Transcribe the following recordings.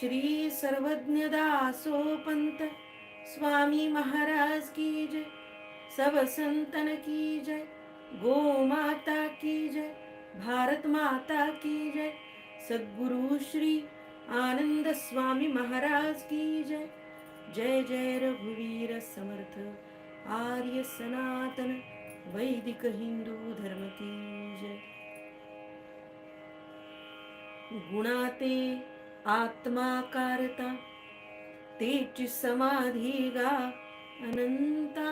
श्री सर्वज्ञ दासो पंत स्वामी महाराज की जय। सब संतन की जय गो माता की जय भारत माता की जय। सद्गुरु श्री आनंद स्वामी महाराज की जय। जय जय रघुवीर समर्थ आर्य सनातन वैदिक हिंदू धर्म की जय। गुणाते आत्माकारता तेची समाधी गा अनंता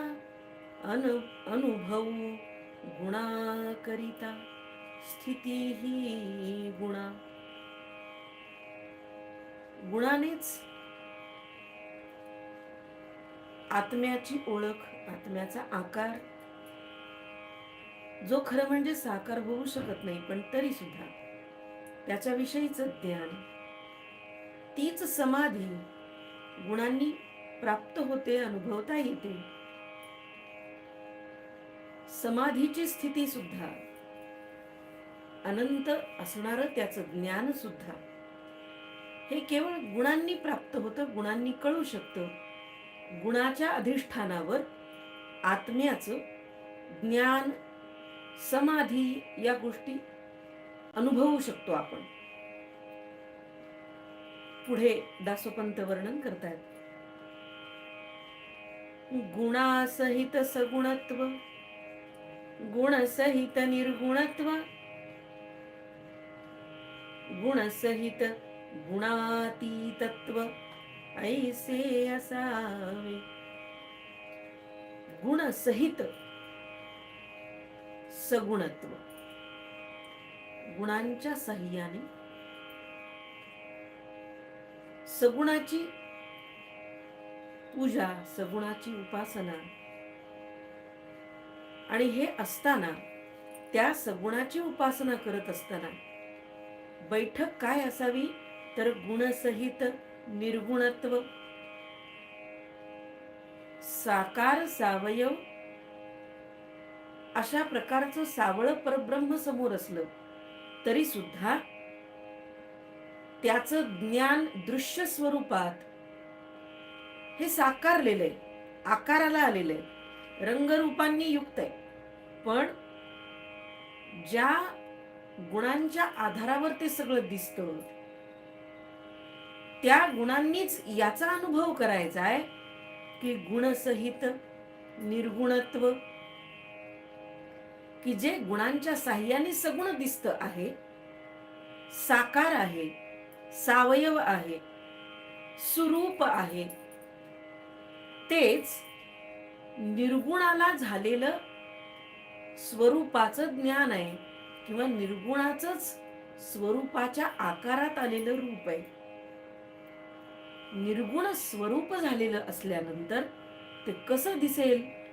अनु अनुभव गुणा करिता स्थिती ही गुणा. गुणानेच आत्म्याची ओळख आत्म्याचा आकार. जो खरं म्हणजे साकार होऊ शकत नाही पण तरी सुद्धा त्याच्याविषयीच ज्ञान तीच समाधी गुणांनी प्राप्त होते अनुभवता येते. समाधीची स्थिती सुद्धा अनंत असणार त्याचं ज्ञान सुद्धा हे केवळ गुणांनी प्राप्त होतं गुणांनी कळू शकतं. गुणाच्या अधिष्ठानावर आत्म्याचं ज्ञान समाधी या गोष्टी अनुभवू शकतो आपण. पुढे दासोपंत वर्णन करतायत. गुणासहित सगुणत्व गुणसहित निर्गुणत्व गुणसहित गुणातीतत्व ऐसे असावे. गुणसहित सगुणत्व गुणांच्या सहाय्याने सगुणाची पूजा सगुणाची उपासना. आणि हे असताना त्या सगुणाची उपासना करत असताना बैठक काय असावी? तर गुणसहित निर्गुणत्व. साकार सावयव. अशा प्रकारचं सावळ परब्रह्म समोर असलं तरी सुद्धा त्याचं ज्ञान दृश्य स्वरूपात हे साकारलेलं आहे आकाराला आलेलं आहे रंगरूपांनी युक्त आहे पण ज्या गुणांच्या आधारावर ते सगळं दिसतं त्या गुणांनीच याचा अनुभव करायचा आहे की गुणसहित निर्गुणत्व की जे गुणांच्या साह्याने सगुण दिसत आहे साकार आहे सावयव आहे सुरूप आहे. तेच निर्गुणाला झालेलं स्वरूपाचं ज्ञान आहे किंवा निर्गुणाचंच स्वरूपाच्या आकारात आलेलं रूप आहे. निर्गुण स्वरूप झालेलं असल्यानंतर ते कसं दिसेल?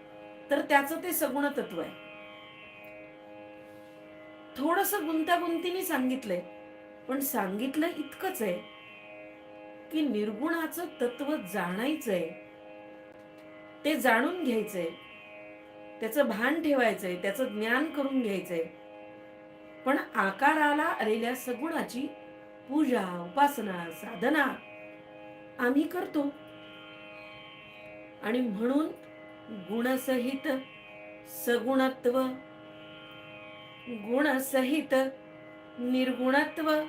तर त्याचं ते सगुण तत्व आहे. थोडस गुंतागुंतीने सांगितलंय. पण सांगितलं इतकंच आहे की निर्गुणाचं तत्व जाणायचंय. ते जाणून घ्यायचंय. त्याचं भान ठेवायचंय. त्याचं ज्ञान करून घ्यायचंय. पण आकाराला आलेल्या सगुणाची पूजा उपासना साधना आम्ही करतो. आणि म्हणून गुणसहित सगुणत्व गुणसहित निर्गुणत्व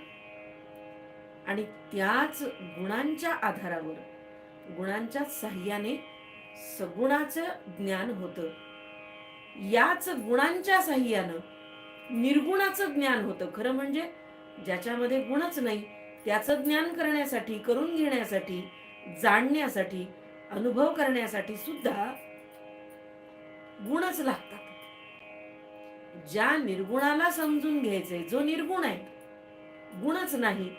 आणि त्याच गुणांच्या आधारावर गुणांच्या साह्याने सगुणाचं ज्ञान होतं. याच गुणांच्या साह्यानं निर्गुणाचं ज्ञान होतं. खरं म्हणजे ज्याच्यामध्ये गुणच नाही त्याचं ज्ञान करण्यासाठी करून घेण्यासाठी जाणण्यासाठी अनुभव करण्यासाठी सुद्धा गुणच लागतात. ज्या निर्गुणाला समजून घ्यायचे जो निर्गुण आहे गुणच नाही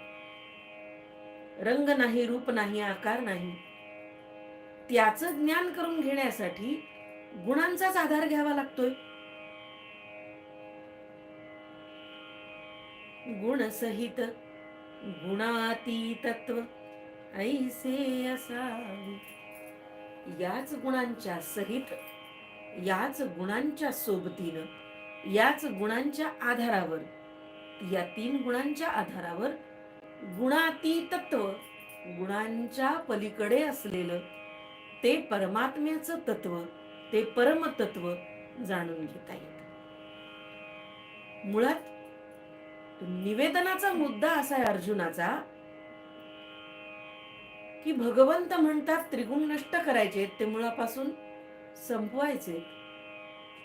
रंग नाही रूप नाही आकार नाही. त्याचं ज्ञान करून घेण्यासाठी गुणांचाच आधार घ्यावा लागतोय. गुण सहित गुणाती तत्व ऐसे असावे. याच गुणांच्या सहित याच गुणांच्या सोबतीनं याच गुणांच्या आधारावर या तीन गुणांच्या आधारावर गुणातीतत्व गुणांच्या पलीकडे असलेलं ते परमात्म्याचं तत्व ते परमतत्व जाणून घेता येत. मुळात निवेदनाचा मुद्दा असा आहे अर्जुनाचा की भगवंत म्हणतात त्रिगुण नष्ट करायचे ते मुळापासून संपवायचे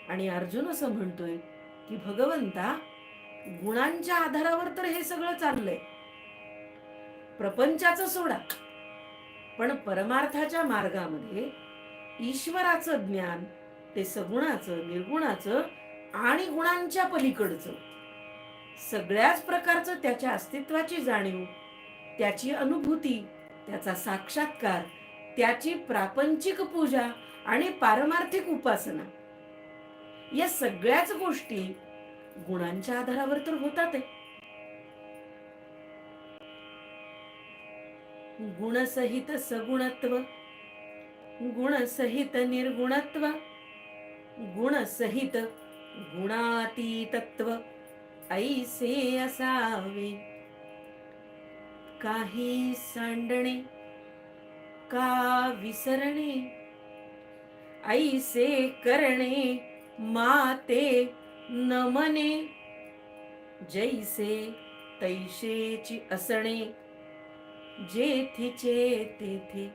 आणि अर्जुन असं म्हणतोय की भगवंता गुणांच्या आधारावर तर हे सगळं चाललंय. प्रपंचाचं सोडा. पण परमार्थाच्या मार्गामध्ये ईश्वराचं ज्ञान ते सगुणाचं निर्गुणाचं आणि गुणांच्या पलीकडचं. सगळ्याच प्रकारचं त्याच्या अस्तित्वाची जाणीव त्याची अनुभूती त्याचा साक्षात्कार त्याची प्रापंचिक पूजा आणि पारमार्थिक उपासना. या सगळ्याच गोष्टी गुणांच्या आधारावर तर होतात गुणसहित सगुणत्व. गुणसहित निर्गुणत्व. गुणसहित गुणातीतत्व. ऐसे असावे. काही सांडणे का विसरणे. ऐसे करणे माते नमने. जैसे तैशेची असणे जेथीचे तेथे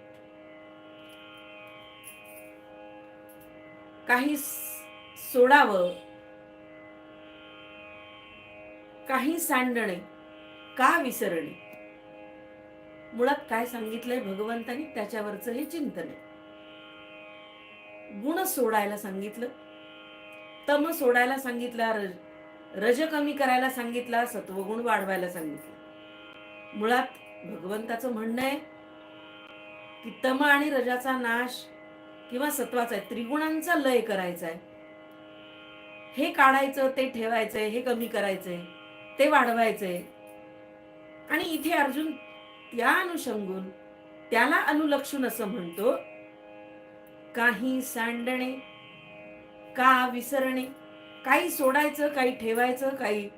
काही सोडावं काही सांडणे का विसरणे? मुळात काय सांगितलंय भगवंतानी? त्याच्यावरचं हे चिंतन आहे. गुण सोडायला सांगितलं तम सोडायला सांगितला रज रज कमी करायला सांगितला सत्वगुण वाढवायला सांगितलं. मुळात भगवंताचं म्हणणं आहे की तम आणि रजाचा नाश किंवा सत्वाचा आहे त्रिगुणांचा लय करायचा आहे. हे काढायचं ते ठेवायचंय हे कमी करायचंय ते वाढवायचंय. आणि इथे अर्जुन त्या अनुषंगून त्याला अनुलक्षून असं म्हणतो काही सांडणे का विसरणे काही सोडायचं काही ठेवायचं काही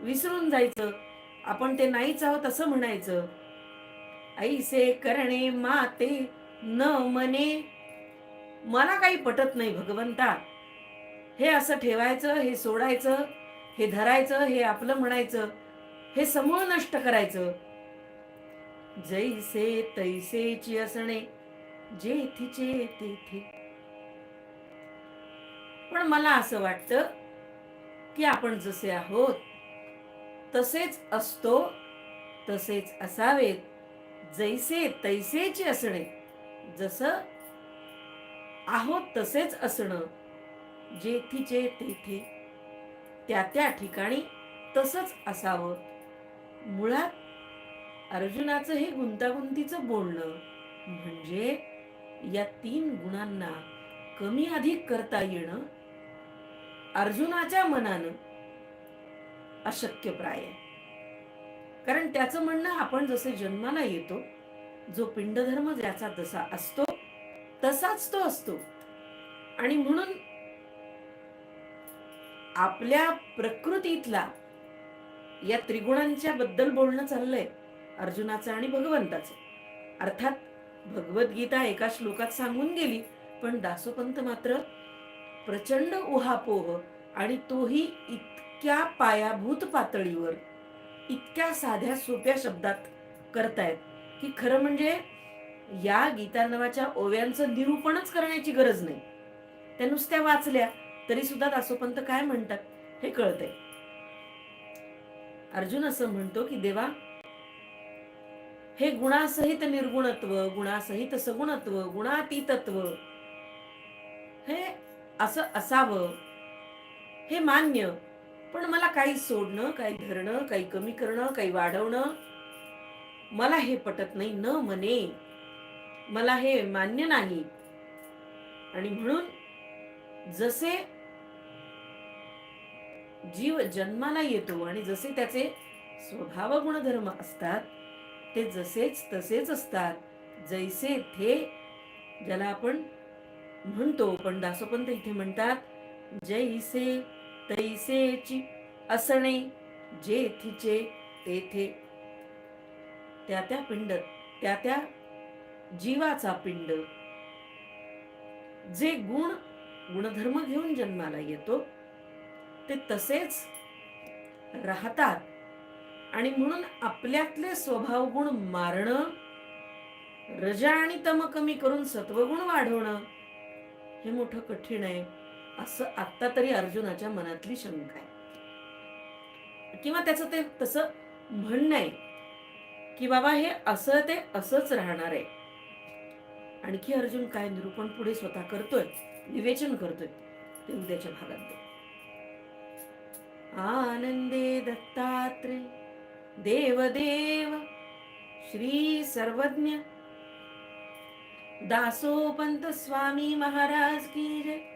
विसरून जायचं आपण ते नाहीच आहोत असं म्हणायचं. ऐसे करणे माते न मने. मला काही पटत नाही भगवंता. हे असं ठेवायचं हे सोडायचं हे धरायचं हे आपलं म्हणायचं हे समूळ नष्ट करायचं. जैसे तैसेची असणे जेथीचे तेथे. पण मला असं वाटतं की आपण जसे आहोत तसेच असतो तसेच असावेत. जैसे तैसेचे असणे. जसं आहोत तसेच असणं. जेथीचे तेथे त्या त्या ठिकाणी तसंच असावं. मुळात अर्जुनाचं हे गुंतागुंतीचं बोलणं म्हणजे या तीन गुणांना कमी अधिक करता येणं अर्जुनाच्या मनानं अशक्यप्राय आहे कारण त्याचं म्हणणं आपण जसे जन्माला येतो जो पिंडधर्म ज्याचा तसा असतो तसाच तो असतो. आणि म्हणून आपल्या प्रकृतीतला या त्रिगुणांच्या बद्दल बोलणं चाललंय अर्जुनाचं आणि भगवंताचं. अर्थात भगवद्गीता एका श्लोकात सांगून गेली पण दासोपंत मात्र प्रचंड उहापोह आणि तोही इतक्या पायाभूत पातळीवर इतक्या साध्या सोप्या शब्दात करतायत की खरं म्हणजे या गीता नावाच्या ओव्यांचं निरूपणच करण्याची गरज नाही. त्या नुसत्या वाचल्या तरी सुद्धा दासोपंत काय म्हणतात हे कळतंय. अर्जुन असं म्हणतो की देवा हे गुणासहित निर्गुणत्व गुणासहित सगुणत्व गुणातीतत्व हे असं असावं हे मान्य पण मला काही सोडणं काही धरणं काही कमी करणं काही वाढवणं मला हे पटत नाही न मने मला हे मान्य नाही. आणि म्हणून जसे जीव जन्माला येतो आणि जसे त्याचे स्वभाव गुणधर्म असतात ते जसेच तसेच असतात. जैसे थे ज्याला आपण म्हणतो पण दासोपंत इथे म्हणतात जैसे तैसेची असणे जेथीचे तेथे. त्या त्या पिंड त्या त्या जीवाचा पिंड. जे गुण गुणधर्म घेऊन जन्माला येतो ते तसेच राहतात. आणि म्हणून आपल्यातले स्वभाव गुण मारणं रजा आणि तम कमी करून सत्वगुण वाढवणं हे मोठं कठीण आहे. असं आत्ता तरी अर्जुनाच्या मनातली शंका आहे. किंवा त्याचं ते तसं म्हणणं आहे की बाबा हे असं ते असंच राहणार आहे. आणखी अर्जुन काय निरूपण पुढे स्वतः करतोय विवेचन करतोय ते उद्याच्या भागात आनंदे दत्तात्रे देवदेव श्री सर्वज्ञ. दासोपंत स्वामी महाराज की जय.